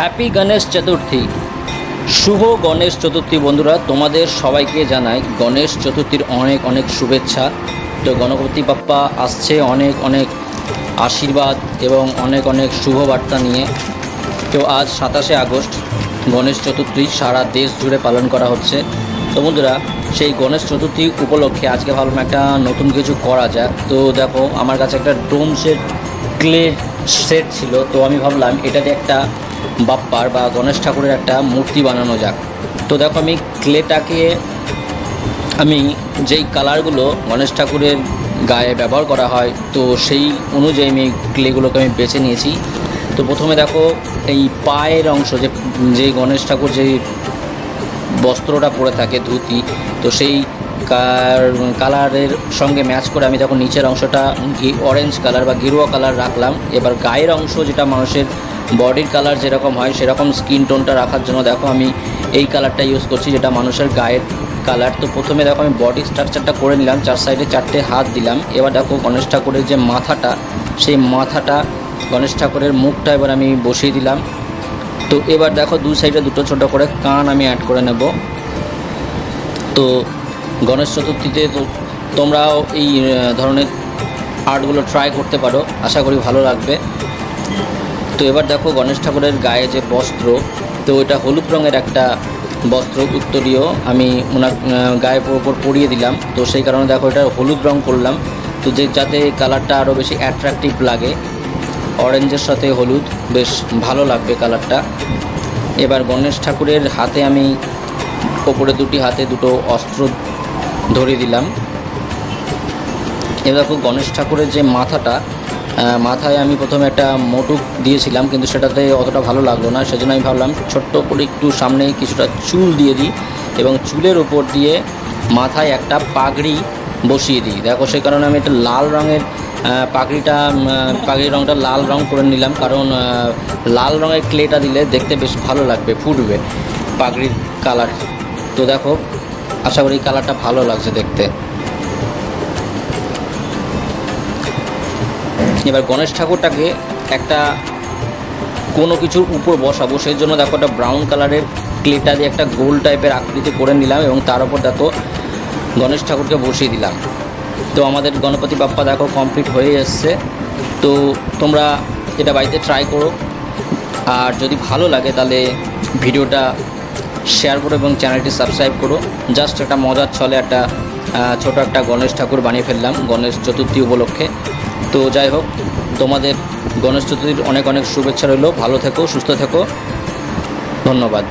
Happy Ganesh Chaturthi শুভ গণেশ চতুর্থী বন্ধুরা, তোমাদের সবাইকে জানাই গণেশ চতুর্থীর অনেক অনেক শুভেচ্ছা। তো গণপতি বাপ্পা আসছে অনেক অনেক আশীর্বাদ এবং অনেক অনেক শুভ বার্তা নিয়ে। তো আজ সাতাশে আগস্ট, গণেশ চতুর্থী সারা দেশ জুড়ে পালন করা হচ্ছে। তো বন্ধুরা, সেই গণেশ চতুর্থী উপলক্ষে আজকে ভাবলাম একটা নতুন কিছু করা যায় তো দেখো, আমার কাছে একটা ডোম সেট, ক্লে সেট ছিল। তো আমি ভাবলাম এটাতে একটা বাপ্পার বা গণেশ ঠাকুরের একটা মূর্তি বানানো যাক। তো দেখো আমি ক্লেটাকে, আমি যেই কালারগুলো গণেশ ঠাকুরের গায়ে ব্যবহার করা হয়, তো সেই অনুযায়ী আমি ক্লেগুলোকে আমি বেছে নিয়েছি। তো প্রথমে দেখো এই পায়ের অংশ, যে যে গণেশ ঠাকুর যেই বস্ত্রটা পরে থাকে ধুতি, তো সেই কালারের সঙ্গে ম্যাচ করে আমি তখন নিচের অংশটা অরেঞ্জ কালার বা গেরুয়া কালার রাখলাম। এবার গায়ের অংশ যেটা মানুষের বডির কালার যেরকম হয়, সেরকম স্কিন টোনটা রাখার জন্য দেখো আমি এই কালারটা ইউজ করছি, যেটা মানুষের গায়ের কালার তো প্রথমে দেখো আমি বডি স্ট্রাকচারটা করে নিলাম, চার সাইডে চারটে হাত দিলাম। এবার দেখো গণেশ ঠাকুরের যে মাথাটা, সেই মাথাটা গণেশ ঠাকুরের মুখটা এবার আমি বসিয়ে দিলাম। তো এবার দেখো দুই সাইডে দুটো ছোট করে কান আমি অ্যাড করে নেব। তো গণেশ চতুর্থীতে তো তোমরাও এই ধরনের আর্টগুলো ট্রাই করতে পারো। আশা করি ভালো লাগবে। তো এবার দেখো গণেশ ঠাকুরের গায়ে যে বস্ত্র, তো এটা হলুদ রঙের একটা বস্ত্র, উত্তরীয়। আমি ওনার গায়ের ওপর পরিয়ে দিলাম। তো সেই কারণে দেখো এটা হলুদ রং করলাম। তো যে, যাতে কালারটা আরও বেশি অ্যাট্রাকটিভ লাগে। অরেঞ্জের সাথে হলুদ, বেশ ভালো লাগবে কালারটা। এবার গণেশ ঠাকুরের হাতে আমি ওপরে দুটি হাতে দুটো অস্ত্র ধরিয়ে দিলাম। এবার দেখো গণেশ ঠাকুরের যে মাথাটা মাথায় আমি প্রথমে একটা মোটুক দিয়েছিলাম, কিন্তু সেটাতে অতটা ভালো লাগল না। সেজন্য আমি ভাবলাম, ছোট্ট করে একটু সামনে কিছুটা চুল দিয়ে দিই এবং চুলের ওপর দিয়ে মাথায় একটা পাগড়ি বসিয়ে দিই। দেখো, সেই কারণে আমি একটা লাল রঙের পাগড়িটা পাগড়ির রঙটা লাল রং করে নিলাম। কারণ লাল রঙের ক্লেটা দিলে দেখতে বেশ ভালো লাগবে, ফুটবে পাগড়ির কালার। তো দেখো, আশা করি কালারটা ভালো লাগছে দেখতে। এবার গণেশ ঠাকুরটাকে একটা কোনো কিছুর উপর বসাবো। সেই জন্য দেখো একটা ব্রাউন কালারের ক্লেটা দিয়ে একটা গোল টাইপের আকৃতি করে নিলাম এবং তার উপর দেখো গণেশ ঠাকুরকে বসিয়ে দিলাম। তো আমাদের গণপতি বাপ্পা দেখো কমপ্লিট হয়ে এসছে। তো তোমরা এটা বাড়িতে ট্রাই করো। আর যদি ভালো লাগে তাহলে ভিডিওটা শেয়ার করো এবং চ্যানেলটি সাবস্ক্রাইব করো। জাস্ট একটা মজার ছলে একটা ছোট একটা গণেশ ঠাকুর বানিয়ে ফেললাম, গণেশ চতুর্থী উপলক্ষে। তো যাই হোক, তোমাদের গণেশ চতুর্থীর অনেক অনেক শুভেচ্ছা রইল। ভালো থেকো, সুস্থ থেকো। ধন্যবাদ।